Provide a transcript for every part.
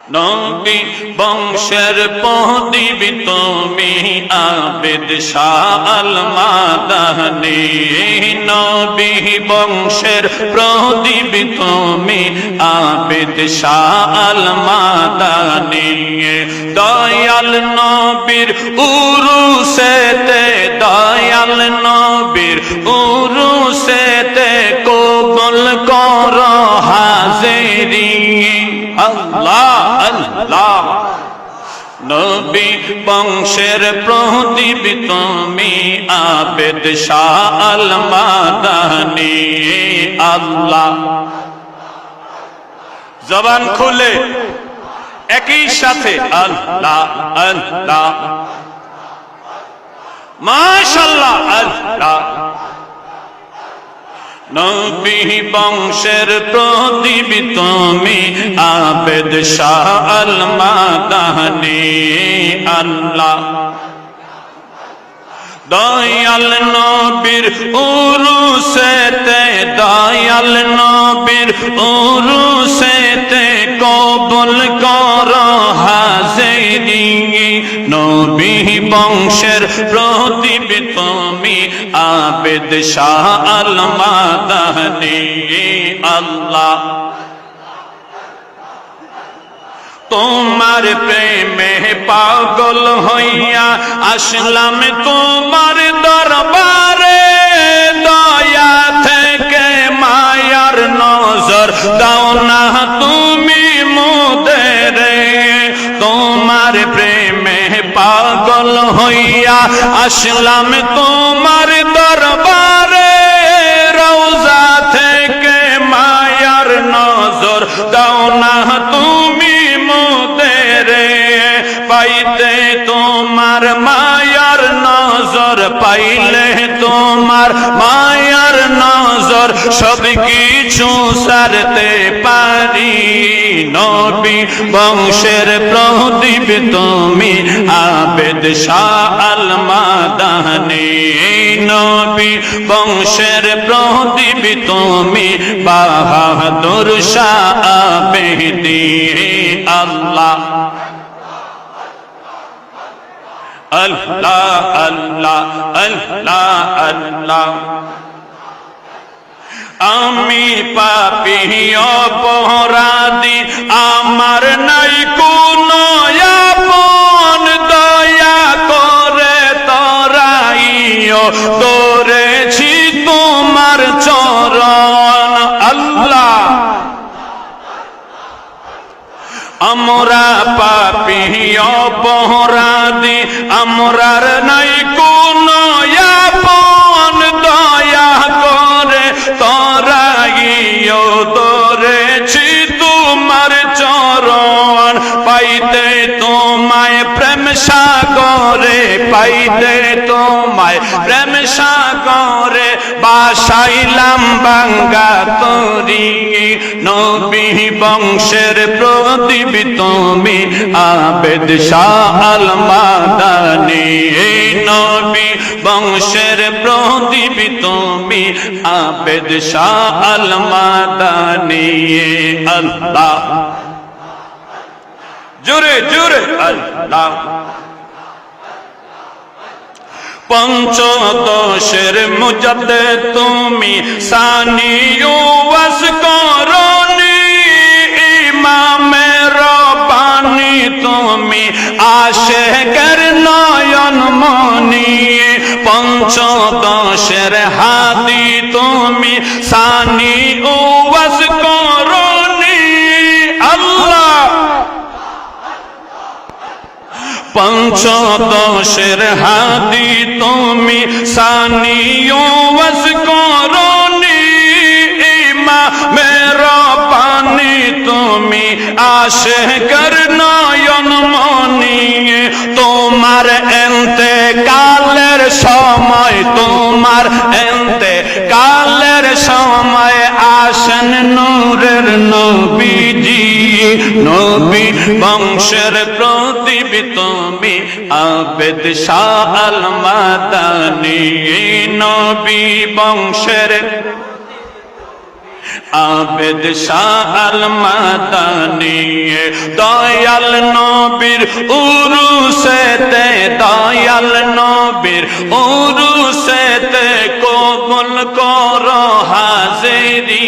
নবী বংশের প্রদীপ, তুমি আবেদ শাল মাদানি নবী বংশের প্রদীপ, তুমি আবেদ শাল মাদানি দয়াল নবীর উরুসেতে, দয়াল নবীর উরুসেতে আল্লাহ আল্লাহ। নবী বংশের প্রদীপ তুমি আবেদ শাল মাদানি আল্লাহ। জবান খুলে। একই সাথে আল্লাহ আল্লাহ। মাশাল্লাহ আল্লাহ। নবী বংশের প্রদীপ তুমি আবেদ শাল মাদানি। আল্লাহ। দয়াল নবীর উরুসেতে, দয়াল নবীর উরুসেতে কবুল কর হাজেরি। নবী বংশের প্রদীপ তুমি আবেদ শাল মাদানি আল্লাহ। তোমার প্রেমে পাগল হইয়া আসলাম তোমার দরবারে। দয়া থেকে মায়ার নজর দাও না তুমি মোদের। তোমার প্রেমে পাগল হইয়া আসলাম তোমার দরবারে। রোজা থেকে মায়ার নজর দাও না তোমার মায়ার নজর পাইলে তোমার মায়ার নজর সব কিছু সারতে পারি। নবী বংশের প্রদীপ তুমি আবেদ শাল মাদানি। নবী বংশের প্রদীপ তুমি বাহাদুর শাহ আবেদি। আল্লাহ আল্লাহ আল্লাহ আল্লাহ আল্লাহ। আমি পাপি অপরাধী, আমার নাই কোনো আপন। দয়া করে তরাইও দৌড়েছি তোমার চরণ। আল্লাহ আমরা পাপি অপরাধী আমরার নাই পাইতে তোমায় প্রেম সাগরে বাসাইলাম বাঙ্গা তরি। নবী বংশের প্রদীপ তুমি আবেদ শাল মাদানি। নবী বংশের প্রদীপ তুমি আবেদ মাদানি। আল্লাহ। জোরে জোরে, আল্লাহ। পঞ্চদশের মুজদে তুমি সানিও ওয়াস করনি, ইমামে রবানি তুমি আশে কর নয়ন মনি পঞ্চদশের হাদি পঞ্চদশের হাদি তুমি সানিও বস করনি। ইমা মেরা পানি তুমি আশে কর মনি। তোমার এন্তে কালের সময়, তোমার এন্তে কালের সময় আসেন নূরের নবীজি। নবী বংশের প্রদীপ তুমি আবেদ শাল মাদানি নবী বংশের আবেদ শাহ আল মাদানি দয়াল নবীর উরুসেতে দয়াল নবীর উরুসেতে কবুল কর হাজেরি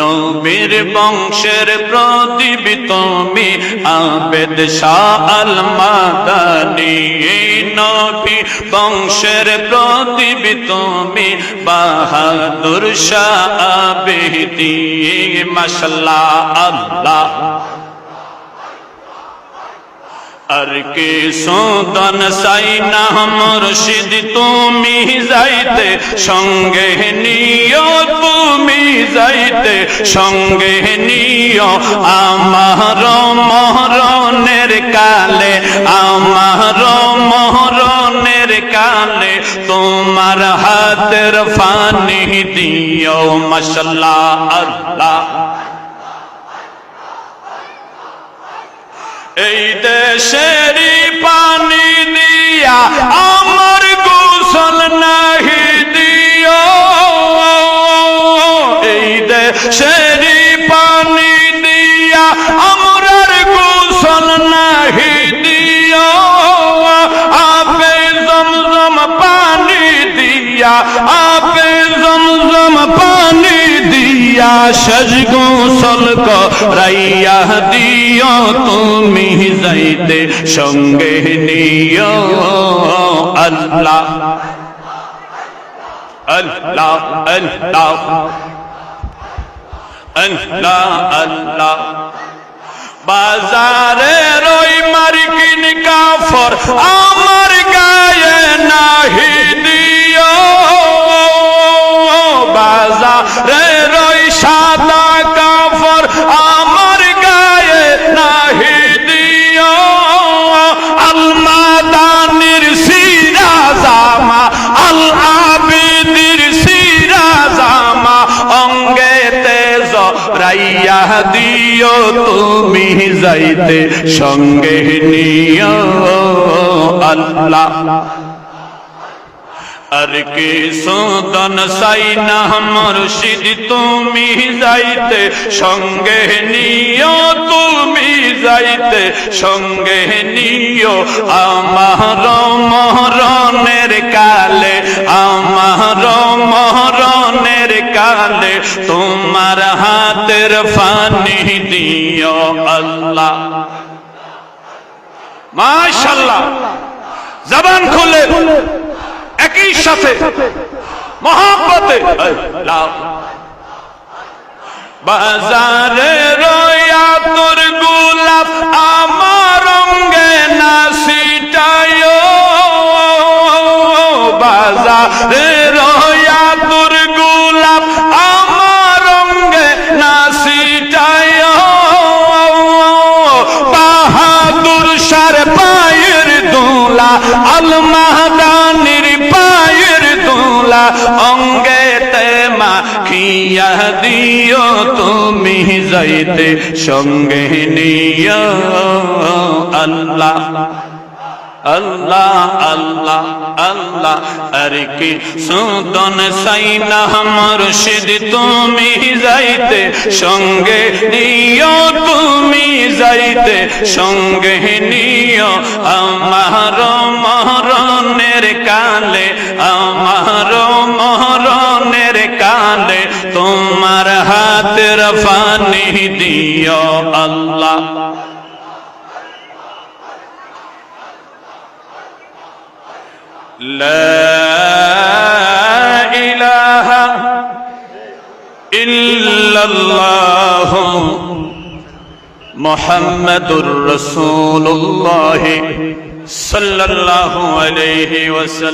নবীর বংশের প্রদীপ তুমি আবেদ শাহ আল মাদানি নবী বংশের প্রদীপ তুমি বাহাদুর শাহ আবেদি। মশলা আল্লাহ। আর কে সোদন সাই না মুর্শিদ, তুমি যাইতে, সঙ্গে নিও তুমি যাইতে, সঙ্গে নিও আমার মহরণের কালে, আমার মহরণের কালে, তোমার হাতের ফানি দিও মশলা আল্লাহ। এই দেশের পানি দিয়া আমার গোসল নাহি দিও। এই দেশেরই দিয়া সজ গোসল করাইয়া দিও তুমি যাইতে, সঙ্গে নিও আল্লাহ। আল্লাহ আল্লাহ আল্লাহ। আল্লাহ বাজারে রই মার্কিন কাফর আমার দিও তুমি যাইতে, সঙ্গে নিও আল্লাহ। আর কে সোদন সাই না, মুর্শিদ, তুমি যাইতে, সঙ্গে নিও তুমি যাইতে, সঙ্গে নিও। আমার মহরণের কালে ফানি দিও আল্লাহ। মাশাল্লাহ জবান খুলে। একই সাথে। মহাব্বতে। বাজারে রয়া তোর গোলাপ আমার অঙ্গে না বাজারে রয়া তোর গোলাপ যাইতে সঙ্গে নিও আল্লাহ আল্লাহ আল্লাহ আল্লাহ। আরে কি সুদন সাইনা মুর্শিদ, তুমি যাইতে সঙ্গে নিও তুমি যাইতে সঙ্গে নিও আমার মরণের কালে کفانی دیو اللہ لا إله إلا الله محمد رسول الله صلى الله عليه وسلم.